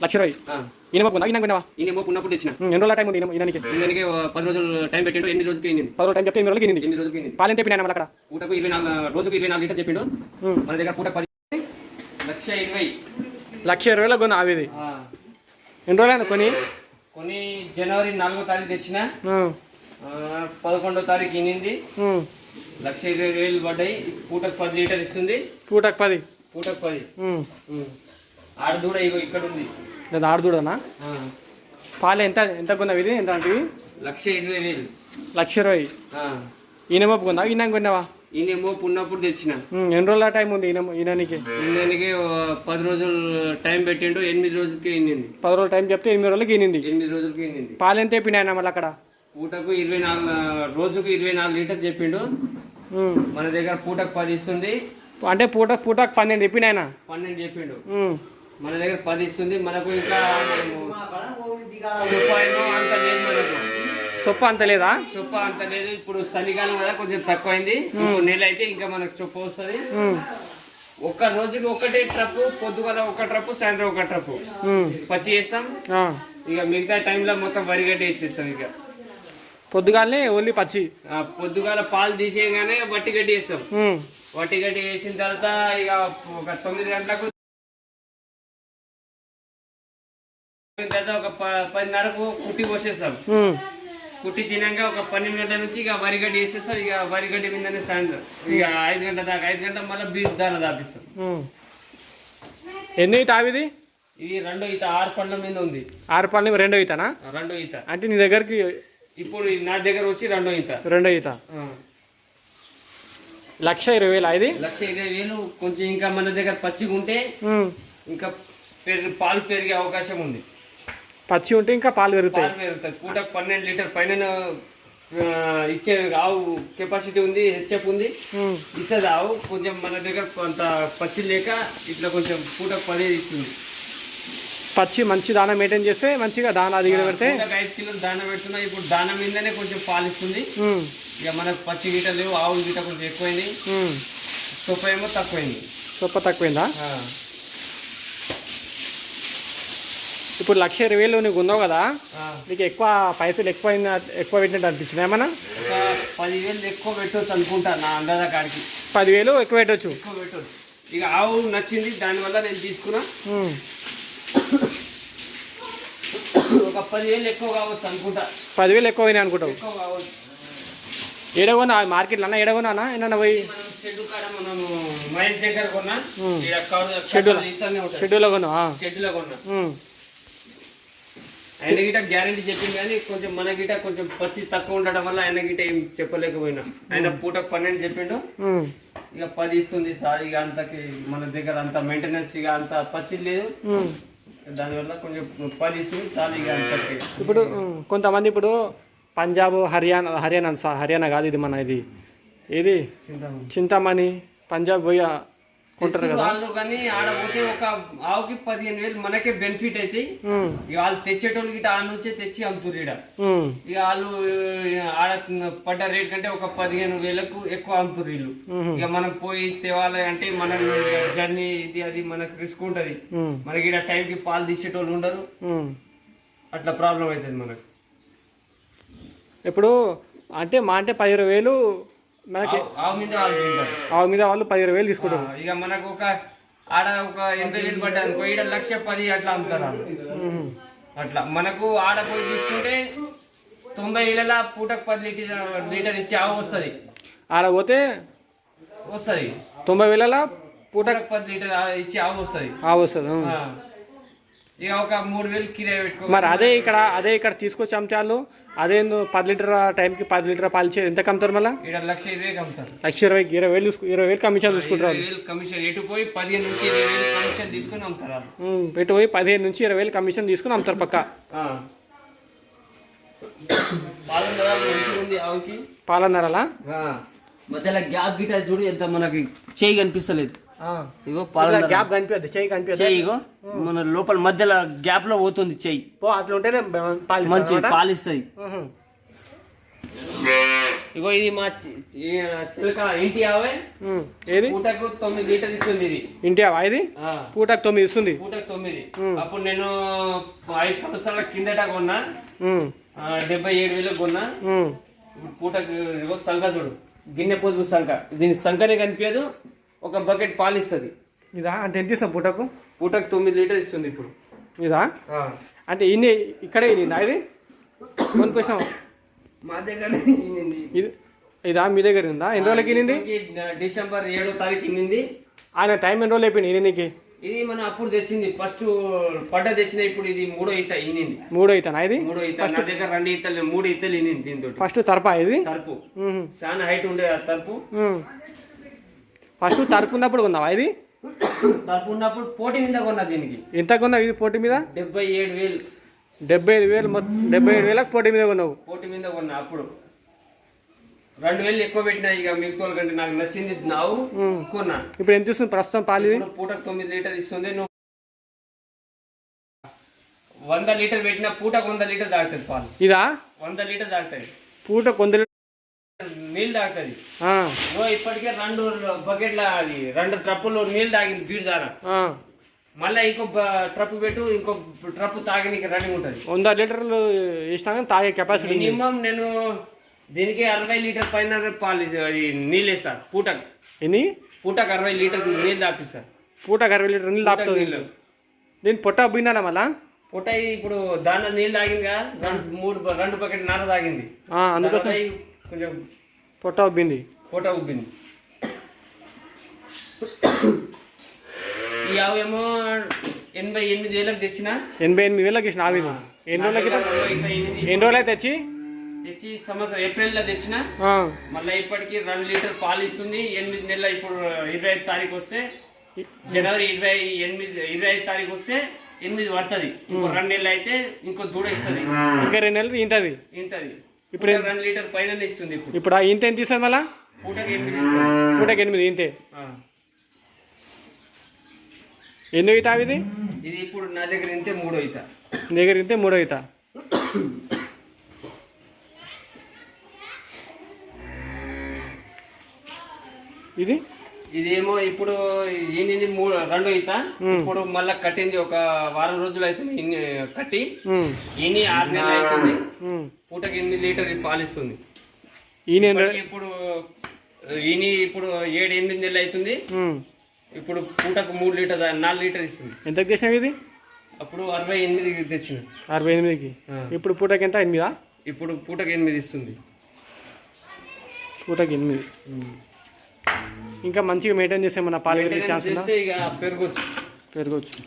లక్ష ఇరవై ఈయన మొక్కుందా ఈయన కొన్నావా ఈయనేమో ఉన్నప్పుడు తెచ్చిన. ఉమ్, ఎన్ని రోజుల టైం ఉంది ఈయనకి. ఈయనకి పది రోజులు టైం పెట్టిండు ఎన్ని రోజులకి అయింది పది రోజులు టైం చెప్తే ఎనిమిది రోజులకి ఎనిమిది. ఎన్ని రోజులకి అయింది పాలు ఎంత చెప్పిన అక్కడ? పూటకు ఇరవై నాలుగు రోజుకు ఇరవై నాలుగు లీటర్ చెప్పిండు. మన దగ్గర పూట పది లక్ష ఇరవై. లక్ష ఇరవై వేలకు కొన్నా అవి ఇది ఆ. ఎన్ని రోజులు కొని? కొన్ని జనవరి నాలుగో తారీఖు తెచ్చిన. పదకొండో తారీఖు ఇనింది. లక్ష ఇరవై వేలు పడ్డాయి. పూటకు పది లీటర్ ఇస్తుంది. పూటకు పది. పూటకు పది. ఉమ్, ఉం. ఆడ దూడ ఇగో ఇక్కడ ఉంది ఆడుదూడనా. పాలు ఎంత ఎంత కొన్నావు ఇది? ఎంత అంటే లక్ష ఇరవై వేలు. లక్ష ఇరవై. ఆ. ఈయన మొప్పుకుందా ఈయన కొన్నావా? ఈయనేమో పున్నప్పుడు తెచ్చిన. ఎన్ని రోజుల టైం ఉంది ఈయన ఈయనకి? ఈయనకి పది రోజులు టైం పెట్టిండు ఎనిమిది రోజులకి ఇన్నింది పది రోజుల టైం చెప్తే ఎనిమిది రోజులకి ఈనింది ఎనిమిది రోజులకి ఇన్నింది పాలు ఎంత చెప్పిన ఆయన మళ్ళీ అక్కడ? పూటకు ఇరవై నాలుగు రోజుకు ఇరవై నాలుగు లీటర్ చెప్పిండు. మన దగ్గర పూటకు పది ఇస్తుంది. అంటే పూట పూటకు పన్నెండు చెప్పిన ఆయన పన్నెండు చెప్పిండు. మన దగ్గర పది ఇస్తుంది మనకు ఇంకా చుప్పాయినో అంత లేదు మనకు. సొప్ప అంత లేదా? చొప్ప అంత లేదు ఇప్పుడు చలికాలం కదా కొంచెం తక్కువైంది. ఇంకో నెల అయితే ఇంకా మనకు చొప్ప వస్తుంది. ఒక్క రోజుకి ఒకటే ట్రప్పు పొద్దుగల ఒక ట్రప్పు సాయంత్రం ఒక ట్రప్పు. ఉమ్, పచ్చి వేస్తాం ఆ. ఇక మిగతా టైంలో మొత్తం వరిగడ్డ వేసేస్తాం ఇక. పొద్దుగాలనే ఓన్లీ పచ్చి. పొద్దుగాల పాలు తీసేయగానే వట్టి గడ్డి వేస్తాం. వట్టి గడ్డి వేసిన తర్వాత ఇక ఒక తొమ్మిది గంటలకు ఒక పదిన్నరకు కుట్టి పోసేస్తాం. కుట్టి తినాక ఒక పన్నెండు గంటల నుంచి ఇక వరిగడ్డి వేసేస్తాం ఇక వరిగడ్డి మీదనే సాయంత్రం. ఇక ఐదు గంటల దాకా ఐదు గంటల మళ్ళీ బీచ్ దాన దాపిస్తాం. ఎన్ని తావిది ఇది రెండో ఈత ఆరు పండ్ల మీద ఉంది. ఆరు పళ్ళు రెండో ఈతనా? రెండో ఈత. అంటే నీ దగ్గరికి ఇప్పుడు నా దగ్గర వచ్చి రెండో ఈత. రెండో ఈత. లక్ష ఇరవై వేలు ఇది? లక్ష ఇరవై వేలు కొంచెం ఇంకా మన దగ్గర పచ్చిగా ఉంటే ఇంకా పెరుగు పాలు పెరిగే అవకాశం ఉంది. పచ్చి ఉంటే ఇంకా పాలు పెరుగుతాయి. పాలు పెరుగుతాయి. పూట పన్నెండు లీటర్ పైన ఇచ్చే ఆవు కెపాసిటీ ఉంది హెచ్ఎఫ్ ఉంది. ఇస్తుంది ఆవు కొంచెం మన దగ్గర కొంత పచ్చి లేక ఇట్లా కొంచెం పూట పదిహేను ఇస్తుంది. పచ్చి మంచి దానా మెయింటైన్ చేస్తే మంచిగా దానా దిగిన పెడితే ఐదు కిలోలు దాన పెడుతున్నా. ఇప్పుడు దాన మీదనే కొంచెం పాలు ఇస్తుంది. ఇక మనకు పచ్చి గీట లేవు ఆవుల గీట కొంచెం ఎక్కువైంది. సొప్ప ఏమో తక్కువైంది. సొప్ప తక్కువైందా? ఇప్పుడు లక్ష ఇరవై వేలు నీకు ఉన్నావు కదా. నీకు ఎక్కువ పైసలు ఎక్కువ ఎక్కువ పెట్టినట్టు అనిపించింది ఏమన్నా? పదివేలు ఎక్కువ పెట్టవచ్చు అనుకుంటా నా అందాజ కాడికి. పదివేలు ఎక్కువ పెట్టవచ్చు ఎక్కువ పెట్టవచ్చు ఇక ఆవు నచ్చింది దానివల్ల నేను తీసుకున్నా. ఒక పదివేలు ఎక్కువ కావచ్చు అనుకుంటా. పదివేలు ఎక్కువ అయినాయి అనుకుంటావు? ఎక్కువ కావచ్చు. ఏడగొన్నా మార్కెట్లో అన్న ఏడగొన్నా ఏమన్నా పోయి? మనం షెడ్ కాడ మనము మహేష్ దగ్గర కొన్నా. షెడ్యూల్. కొన్నా. ఆయన గిట గ్యారంటీ చెప్పింది కానీ కొంచెం మన గిట కొంచెం పచ్చి తక్కువ ఉండడం వల్ల ఆయన గిట ఏం చెప్పలేకపోయినా. ఆయన పూటకు పన్నెండు చెప్పిండు. ఇక పది ఇస్తుంది సార్ ఇక అంతకి మన దగ్గర అంత మెయింటెనెన్స్ ఇక అంత పచ్చి లేదు. దానివల్ల కొంచెం పది ఇస్తుంది సార్ ఇక అంతకి. ఇప్పుడు కొంతమంది ఇప్పుడు పంజాబ్ హర్యానా హర్యానా హర్యానా కాదు ఇది మన ఇది. ఇది చింతామణి పంజాబ్ పోయి కొంటారు కదా. వాళ్ళు కానీ ఆడపోతే ఒక ఆవుకి పదిహేను వేలు మనకే బెనిఫిట్ అయితే ఉమ్, ఇక వాళ్ళు తెచ్చేటోళ్ళు గిట్ట ఆ నుంచే తెచ్చి అమ్ముతుర్రు ఈడ. ఉమ్, ఇక వాళ్ళు ఆడ పడ్డ రేట్ కంటే ఒక పదిహేను వేలకు ఎక్కువ అమ్ముతుర్రు వీళ్ళు. ఇక మనం పోయి తేవాలి అంటే మనం జర్నీ ఇది అది మనకు రిస్క్ ఉంటది. మనకి ఇక్కడ టైంకి పాలు తీసేటోళ్ళు ఉండరు. అట్లా ప్రాబ్లం అవుతుంది మనకు. ఇప్పుడు అంటే మా అంటే పది ఇరవై వేలు మనకి ఆవు- మీద వాళ్ళు ఆవు మీద వాళ్ళు పది ఇరవై వేలు తీసుకుంటారు. ఇక మనకు ఒక ఆడ ఒక ఎనభై వేలు పడ్డా అనుకో ఈడ లక్ష పది అట్లా అమ్ముతారు వాళ్ళు అట్లా. మనకు ఆడ పోయి తీసుకుంటే తొంభై వేల పూటకు పది లీటర్ లీటర్ ఇచ్చి ఆవు వస్తుంది. ఆడ పోతే వస్తుంది. తొంభై వేల పూట పూటకు పది లీటర్ ఇచ్చి ఆవు వస్తుంది. ఆవు వస్తుంది. ఇక ఒక మూడు వేలు కిరాయి పెట్టుకో. మరి అదే ఇక్కడ అదే ఇక్కడ తీసుకొచ్చి అమ్మితే అదే పది లీటర్ టైంకి పది లీటర్ పాలు ఇచ్చే ఎంత అమ్ముతారు మళ్ళీ? ఇక్కడ లక్ష ఇరవై లక్ష ఇరవై ఇరవై వేలు ఇరవై వేలు కమిషన్ తీసుకుంటారు వేలు కమిషన్ ఎటు పోయి పదిహేను నుంచి ఇరవై వేలు కమిషన్ తీసుకొని అమ్ముతారు పోయి పదిహేను నుంచి ఇరవై వేలు కమిషన్ తీసుకుని అమ్ముతారు పక్క. ఆ. పాలు కదా మంచిగా ఉంది ఆవుకి? పాలన్నరలా మధ్యలో గ్యాప్ గిట చూడు ఎంత మనకి చేయి కనిపిస్తలేదు. ఇగో పాలు గ్యాప్ కనిపించద్దు చెయ్యి కనిపించదు ఇగో మన లోపల మధ్యలో గ్యాప్లో పోతుంది చెయ్యి పో అట్లా ఉంటేనే పాలు మంచి ఇస్తారన్నమాట. పాలు ఇస్తాయి ఉహు. ఇగో ఇది మా చిలక ఇంటి ఆవే. ఏది? పూటకు తొమ్మిది లీటర్ ఇస్తుంది ఇది. ఇంటి అవా ఇది పూటకు తొమ్మిది ఇస్తుంది. పూటకు తొమ్మిది. అప్పుడు నేను ఐదు సంవత్సరాల కిందట కొన్నా. డెబ్బై ఏడు వేలకు కొన్నా. పూటకు ఇగో సంఖ చూడు. గిన్నె పొదుగు సంఖ దీని సంఖనే కనిపించదు ఒక బకెట్ పాలు ఇస్తుంది ఇదా? అంటే ఎంత ఇస్తాం పూటకు? పూటకు తొమ్మిది లీటర్ ఇస్తుంది ఇప్పుడు. ఇదా? ఆ. అంటే ఇన్ని ఇక్కడే ఇది? ఇది కొనుక్కొచ్చినాం మా దగ్గర ఇన్నింది. ఇది ఇదా? మీ దగ్గర ఉందా? ఎన్ని రోజులకి ఇనింది ఇప్పటికి డిసెంబర్ ఏడో తారీఖు ఇన్నింది. ఆయన టైం ఎన్ని రోజులు అయిపోయింది ఇన్ని నీకు ఇది మనం అప్పుడు తెచ్చింది. ఫస్ట్ పడ్డ తెచ్చిన ఇప్పుడు ఇది మూడో ఈత ఇనింది మూడో అవుతానా ఇది? మూడో ఈత. నా దగ్గర రెండు ఈతలు మూడు ఈతలు ఇనింది దీంతో ఫస్ట్ తరపా ఇది? ఉహు. చాలా హైట్ ఉండే ఆ తలుపు ఉమ్. ఫస్ట్ తరపు ఉన్నప్పుడు కొన్నావా ఇది? తలుపు ఉన్నప్పుడు పోటీ మీద కొన్నా దీనికి. ఎంత కొన్నావు ఇది పోటీ మీద? డెబ్బై ఏడు వేలు. డెబ్బై ఐదు వేలు డెబ్బై ఏడు వేలకు పోటీ మీద కొన్నావు. పోటీ మీద కొన్నా అప్పుడు. రెండు వేలు ఎక్కువ పెట్టినా ఇక మిగతా కంటే నాకు నచ్చింది నావు. కొన్నా. ఇప్పుడు ఎంత ఇస్తుంది ప్రస్తుతం పాలు పూటకు తొమ్మిది లీటర్ ఇస్తుంది నువ్వు వంద లీటర్ పెట్టినా పూటకు వంద లీటర్ తాగుతుంది పాలు. ఇదా? వంద లీటర్ తాగుతుంది పూట కొందరు నీళ్ళు తాగుతుంది. ఇప్పటికే రెండు బకెట్ల అది రెండు ట్రప్పులు నీళ్ళు తాగింది బీడు ఆ. మళ్ళీ ఇంకో ట్రప్ పెట్టు ఇంకో ట్రప్ తాగనీకి రన్నింగ్ ఉంటుంది. వంద లీటర్లు కానీ తాగే కెపాసిటీ. మినిమం నేను దీనికి అరవై లీటర్ పైన పాలు అది నీళ్ళు వేస్తాను పూటకు. ఎన్ని? పూటకు అరవై లీటర్ నీళ్ళు తాపిస్తాను పూటకు అరవై లీటర్ నీళ్ళు తాపుతుంది నీళ్ళు. నేను పొట్ట పోయిందా మళ్ళా? పూట ఇప్పుడు దాని నీళ్ళు తాగింది కదా రెండు మూడు రెండు బకెట్ నార తాగింది. అందుకోసం. కొంచెం పొట్ట ఉబ్బింది. పూట ఉబ్బింది. ఈ ఆవేమో ఎనభై ఎనిమిది వేలకు తెచ్చిన? ఎనభై ఎనిమిది వేలకి ఇచ్చిన ఆవిది ఎన్ని రోజుల క్రితం ఎనభై ఎనిమిది ఎన్ని రోజులు అయితే తెచ్చి తెచ్చి సంవత్సరం ఏప్రిల్లో తెచ్చిన. మళ్ళీ ఇప్పటికి రెండు లీటర్ పాలు ఇస్తుంది. ఎనిమిది నెలల ఇప్పుడు ఇరవై ఐదు తారీఖు వస్తే జనవరి ఇరవై ఎనిమిది ఇరవై ఐదు తారీఖు వస్తే ఎనిమిది పడుతుంది. ఇంకో రెండు నెలలు అయితే ఇంకో దూడ ఇస్తుంది. ఇంకా రెండు నెలలు ఇంతది ఇంతది ఇప్పుడు రెండు లీటర్ పైన ఇస్తుంది ఇప్పుడు. ఇప్పుడు ఆ ఇంత ఎంత ఇస్తుంది మళ్ళా? పూటకి ఎనిమిది ఇస్తుంది పూటకి ఎనిమిది ఇంతే. ఎన్ని అవుతా ఇది? ఇది ఇప్పుడు నా దగ్గర ఇంతే మూడో ఈత నీ దగ్గర ఇంతే మూడో అవుతా. ఇది? ఇదేమో ఇప్పుడు ఈనింది మూడు రెండో ఈత. ఇప్పుడు మళ్ళా కట్టింది ఒక వారం రోజులు ఇన్ని కట్టి. ఇన్ని ఆరు నెలలు అవుతుంది. పూటకి ఎనిమిది లీటర్ పాలిస్తుంది? ఇప్పుడు ఈని ఇప్పుడు ఏడు ఎనిమిది నెలలు అవుతుంది. ఇప్పుడు పూటకు మూడు లీటర్ నాలుగు లీటర్ ఇస్తుంది. ఎంతకు చేసినావు ఇది? అప్పుడు అరవై ఎనిమిది తెచ్చిన. అరవై ఎనిమిదికి. ఇప్పుడు పూటకి ఎంత? ఎనిమిదా? ఇప్పుడు పూటకు ఎనిమిది ఇస్తుంది. పూటకి ఎనిమిది. ఇంకా మంచిగా మెయింటైన్ చేస్తే మన పాలు ఛాన్స్ ఇక పెరగొచ్చు. పెరగవచ్చు